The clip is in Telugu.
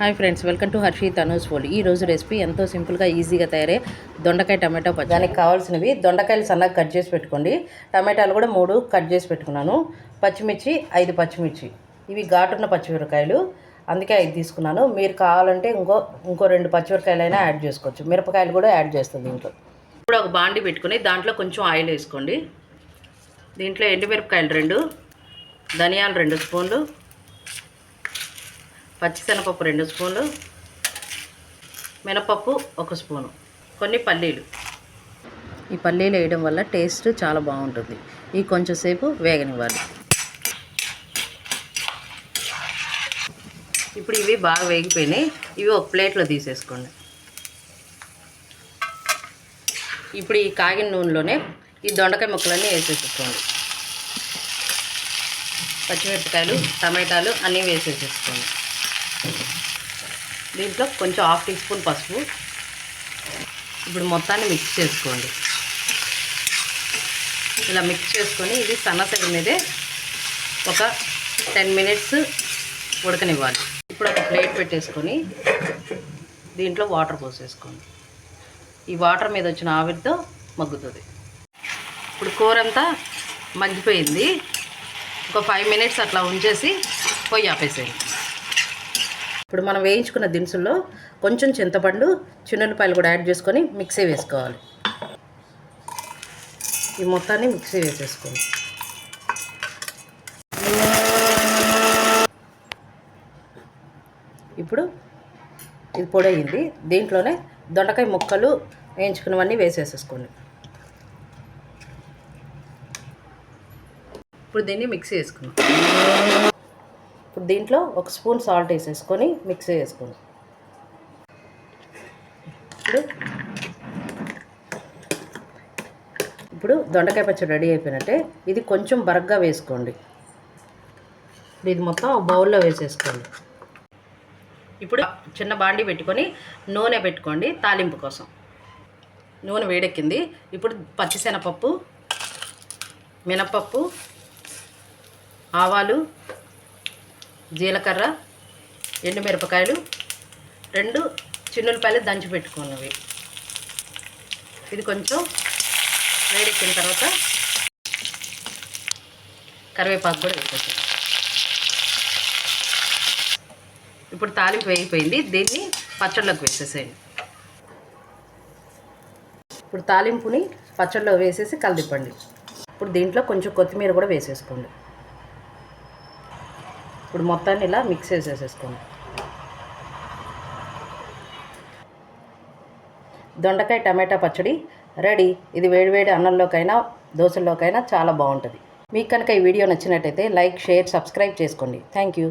Hi friends welcome to Harshi Tanu's food. ఈ రోజు రెసిపీ ఎంతో సింపుల్గా ఈజీగా తయారయ్యే దొండకాయ టమాటో పచ్చడి. దానికి కావాల్సినవి దొండకాయలు సన్నగా కట్ చేసి పెట్టుకోండి. టమాటాలు కూడా మూడు కట్ చేసి పెట్టుకున్నాను. పచ్చిమిర్చి ఐదు పచ్చిమిర్చి. ఇవి ఘాటున్న పచ్చిమిరకాయలు అందుకే ఐదు తీసుకున్నాను. మీరు కావాలంటే ఇంకో ఇంకో రెండు పచ్చిమిరకాయలైనా యాడ్ చేసుకోవచ్చు. మిరపకాయలు కూడా యాడ్ చేస్తుంది దీంట్లో. ఇప్పుడు ఒక బాండి పెట్టుకుని దాంట్లో కొంచెం ఆయిల్ వేసుకోండి. దీంట్లో ఎండుమిరపకాయలు రెండు ధనియాలు రెండు స్పూన్లు పచ్చిశనగపప్పు రెండు స్పూన్లు మినపప్పు ఒక స్పూను. కొన్ని పల్లీలు. ఈ పల్లీలు వేయడం వల్ల టేస్ట్ చాలా బాగుంటుంది. ఈ కొంచెంసేపు వేగనివ్వాలి. ఇప్పుడు ఇవి బాగా వేగిపోయినాయి. ఇవి ఒక ప్లేట్లో తీసేసుకోండి. ఇప్పుడు ఈ కాగిన నూనెలోనే ఈ దొండకాయ ముక్కలన్నీ వేసేసుకోండి. పచ్చిమిరపకాయలు టమాటాలు అన్నీ వేసేసేసుకోండి. దీంట్లో కొంచెం హాఫ్ టీ స్పూన్ పసుపు. ఇప్పుడు మొత్తాన్ని మిక్స్ చేసుకోండి. ఇలా మిక్స్ చేసుకొని ఇది సన్నసగ మీదే ఒక టెన్ మినిట్స్ ఉడకనివ్వాలి. ఇప్పుడు ఒక ప్లేట్ పెట్టేసుకొని దీంట్లో వాటర్ పోసేసుకోండి. ఈ వాటర్ మీద వచ్చిన ఆవిరితో మగ్గుతుంది. ఇప్పుడు కూర అంతా మగ్గిపోయింది. ఒక ఫైవ్ మినిట్స్ అట్లా ఉంచేసి పొయ్యి ఆపేసేయండి. ఇప్పుడు మనం వేయించుకున్న దినుసుల్లో కొంచెం చింతపండు చిన్నులపాయలు కూడా యాడ్ చేసుకొని మిక్సీ వేసుకోవాలి. ఈ మొత్తాన్ని మిక్సీ వేసేసుకోండి. ఇప్పుడు ఇది పొడి అయింది దీంట్లోనే దొండకాయ ముక్కలు వేయించుకున్నవన్నీ వేసేసేసుకోండి. ఇప్పుడు దీన్ని మిక్సీ వేసుకున్నాం ఇప్పుడు దీంట్లో ఒక స్పూన్ సాల్ట్ వేసేసుకొని మిక్స్ వేసుకోండి ఇప్పుడు ఇప్పుడు దొండకాయ పచ్చడి రెడీ అయిపోయినట్టే ఇది కొంచెం బరగ్గా వేసుకోండి. ఇప్పుడు ఇది మొత్తం బౌల్లో వేసేసుకోండి. ఇప్పుడు చిన్న బాండి పెట్టుకొని నూనె పెట్టుకోండి తాలింపు కోసం. నూనె వేడెక్కింది. ఇప్పుడు పచ్చిశనగపప్పు మినపప్పు ఆవాలు జీలకర్ర ఎండుమిరపకాయలు రెండు చిన్నులపాయలు దంచి పెట్టుకున్నవి. ఇది కొంచెం వేడెక్కిన తర్వాత కరివేపాకు కూడా వేసేసాను ఇప్పుడు తాలింపు వేగిపోయింది. దీన్ని పచ్చళ్ళకు వేసేసేయండి. ఇప్పుడు తాలింపుని పచ్చళ్ళలో వేసేసి కలిదిప్పండి. ఇప్పుడు దీంట్లో కొంచెం కొత్తిమీర కూడా వేసేసుకోండి. ఇప్పుడు మొత్తాన్ని ఇలా మిక్స్ చేసేసేసుకోండి దొండకాయ టమాటా పచ్చడి రెడీ. ఇది వేడివేడి అన్నంలోకైనా దోశల్లోకైనా చాలా బాగుంటుంది. మీకు కనుక ఈ వీడియో నచ్చినట్టయితే లైక్ షేర్ సబ్స్క్రైబ్ చేసుకోండి. Thank you